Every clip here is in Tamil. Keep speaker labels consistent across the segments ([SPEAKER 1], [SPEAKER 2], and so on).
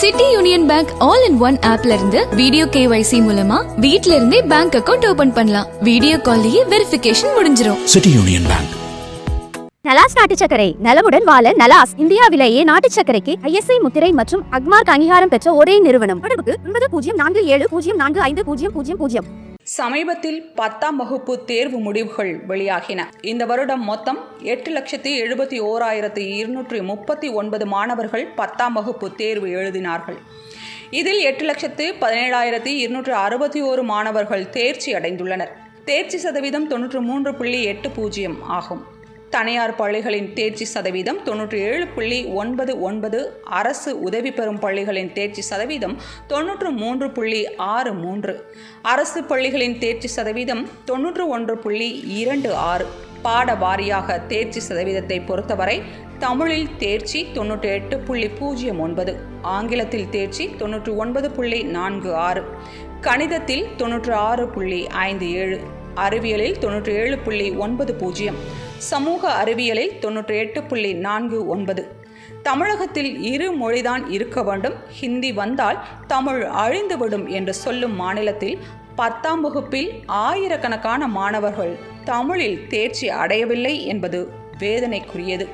[SPEAKER 1] City union bank all in one ஆப்ல இருந்து வீடியோ கேவைசி மூலமா வீட்ல இருந்தே பேங்க் அக்கவுண்ட் ஓபன் பண்ணலாம். வீடியோ கால்லயே வெரிஃபிகேஷன் முடிஞ்சிரும்.
[SPEAKER 2] City union bank.
[SPEAKER 3] நலாஸ் நாட்டு சர்க்கரை நலமுடன் வாழ நலாஸ் இந்தியாவிலேயே நாட்டு சர்க்கரைக்கு ஐஎஸ்ஐ முத்திரை மற்றும் அக்மார்க் அங்கீகாரம் பெற்ற ஒரே நிறுவனம். தொடர்புக்கு ஒன்பது பூஜ்ஜியம் நான்கு ஏழு பூஜ்ஜியம் நான்கு ஐந்து பூஜ்ஜியம் பூஜ்ஜியம் பூஜ்ஜியம்
[SPEAKER 4] சமீபத்தில் பத்தாம் வகுப்பு தேர்வு முடிவுகள் வெளியாகின. இந்த வருடம் மொத்தம் எட்டு லட்சத்தி எழுபத்தி ஓராயிரத்தி இருநூற்றி முப்பத்தி ஒன்பது மாணவர்கள் பத்தாம் வகுப்பு தேர்வு எழுதினார்கள். இதில் எட்டு லட்சத்து பதினேழாயிரத்தி இருநூற்று அறுபத்தி ஓரு மாணவர்கள் தேர்ச்சி அடைந்துள்ளனர். தேர்ச்சி சதவீதம் தொன்னூற்று மூன்று புள்ளி எட்டு பூஜ்ஜியம் ஆகும். தனியார் பள்ளிகளின் தேர்ச்சி சதவீதம் தொன்னூற்றி ஏழு புள்ளி ஒன்பது ஒன்பது அரசு உதவி பெறும் பள்ளிகளின் தேர்ச்சி சதவீதம் தொன்னூற்று மூன்று புள்ளி ஆறு மூன்று. அரசு பள்ளிகளின் தேர்ச்சி சதவீதம் தொன்னூற்று ஒன்று புள்ளி இரண்டு ஆறு. பாட வாரியாக தேர்ச்சி சதவீதத்தை பொறுத்தவரை தமிழில் தேர்ச்சி தொன்னூற்றி எட்டு புள்ளி பூஜ்ஜியம் ஒன்பது ஆங்கிலத்தில் தேர்ச்சி தொன்னூற்றி ஒன்பது புள்ளி நான்கு ஆறு கணிதத்தில் தொன்னூற்று ஆறு புள்ளி ஐந்து ஏழு அறிவியலில் தொன்னூற்றி ஏழு புள்ளி ஒன்பது பூஜ்ஜியம் சமூக அறிவியலில் தொன்னூற்றி எட்டு புள்ளி நான்கு ஒன்பது. தமிழகத்தில் இரு மொழிதான் இருக்க வேண்டும். ஹிந்தி வந்தால் தமிழ் அழிந்துவிடும் என்று சொல்லும் மாநிலத்தில் பத்தாம் வகுப்பில் ஆயிரக்கணக்கான மாணவர்கள் தமிழில் தேர்ச்சி அடையவில்லை என்பது வேதனைக்குரியது.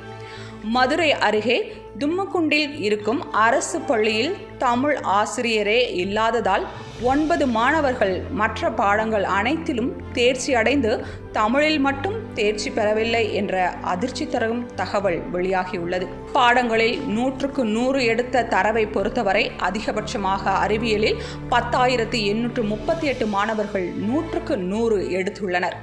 [SPEAKER 4] மதுரை அருகே தும்மக்குண்டில் இருக்கும் அரசு பள்ளியில் தமிழ் ஆசிரியரே இல்லாததால் ஒன்பது மாணவர்கள் மற்ற பாடங்கள் அனைத்திலும் தேர்ச்சி அடைந்து தமிழில் மட்டும் தேர்ச்சி பெறவில்லை என்ற அதிர்ச்சி தரும் தகவல் வெளியாகியுள்ளது. பாடங்களில் நூற்றுக்கு நூறு எடுத்த தரவை பொறுத்தவரை அதிகபட்சமாக அறிவியலில் பத்தாயிரத்தி எண்ணூற்று முப்பத்தி எட்டு மாணவர்கள் நூற்றுக்கு நூறு எடுத்துள்ளனர்.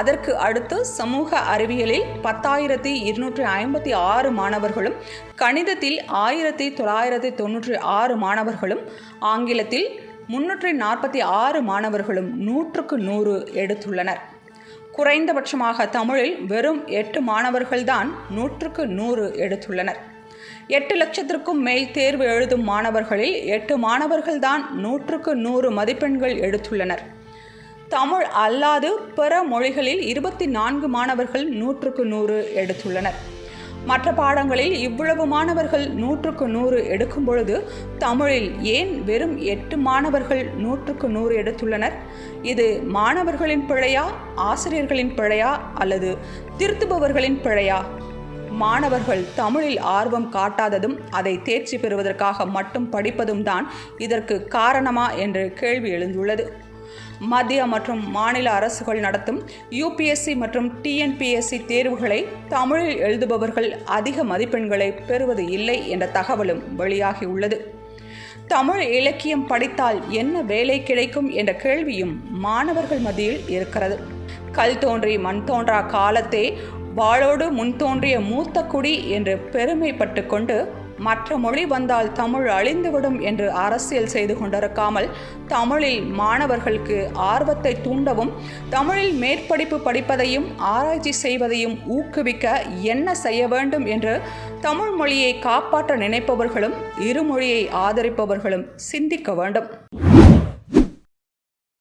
[SPEAKER 4] அதற்கு அடுத்து சமூக அறிவியலில் பத்தாயிரத்தி இருநூற்றி ஐம்பத்தி ஆறு மாணவர்களும் கணிதத்தில் ஆயிரத்தி தொள்ளாயிரத்தி தொன்னூற்றி ஆறு மாணவர்களும் ஆங்கிலத்தில் முன்னூற்றி நாற்பத்தி ஆறு மாணவர்களும் நூற்றுக்கு நூறு எடுத்துள்ளனர். குறைந்தபட்சமாக தமிழில் வெறும் எட்டு மாணவர்கள்தான் நூற்றுக்கு நூறு எடுத்துள்ளனர். எட்டு லட்சத்திற்கும் மேல் தேர்வு எழுதும் மாணவர்களில் எட்டு மாணவர்கள்தான் நூற்றுக்கு நூறு மதிப்பெண்கள் எடுத்துள்ளனர். தமிழ் அல்லாது பிற மொழிகளில் இருபத்தி நான்கு மாணவர்கள் நூற்றுக்கு நூறு எடுத்துள்ளனர். மற்ற பாடங்களில் இவ்வளவு மாணவர்கள் நூற்றுக்கு நூறு எடுக்கும் பொழுது தமிழில் ஏன் வெறும் எட்டு மாணவர்கள் நூற்றுக்கு நூறு எடுத்துள்ளனர்? இது மாணவர்களின் பிழையா ஆசிரியர்களின் பிழையா அல்லது திருத்துபவர்களின் பிழையா? மாணவர்கள் தமிழில் ஆர்வம் காட்டாததும் அதை தேர்ச்சி பெறுவதற்காக மட்டும் படிப்பதும் தான் இதற்கு காரணமா என்று கேள்வி எழுந்துள்ளது. மத்திய மற்றும் மாநில அரசுகள் நடத்தும் யூபிஎஸ்சி மற்றும் டிஎன்பிஎஸ்சி தேர்வுகளை தமிழில் எழுதுபவர்கள் அதிக மதிப்பெண்களை பெறுவது இல்லை என்ற தகவலும் வெளியாகியுள்ளது. தமிழ் இலக்கியம் படித்தால் என்ன வேலை கிடைக்கும் என்ற கேள்வியும் மாணவர்கள் மத்தியில் இருக்கிறது. கல் தோன்றி மண் தோன்றா காலத்தே வாளோடு முன் தோன்றிய மூத்த குடி என்று பெருமைப்பட்டு கொண்டு மற்ற மொழி வந்தால் தமிழ் அழிந்துவிடும் என்று அரசியல் செய்து கொண்டிருக்காமல் தமிழில் மாணவர்களுக்கு ஆர்வத்தை தூண்டவும் தமிழில் மேற்படிப்பு படிப்பதையும் ஆராய்ச்சி செய்வதையும் ஊக்குவிக்க என்ன செய்ய வேண்டும் என்று தமிழ் மொழியை காப்பாற்ற நினைப்பவர்களும் இருமொழியை ஆதரிப்பவர்களும் சிந்திக்க வேண்டும்.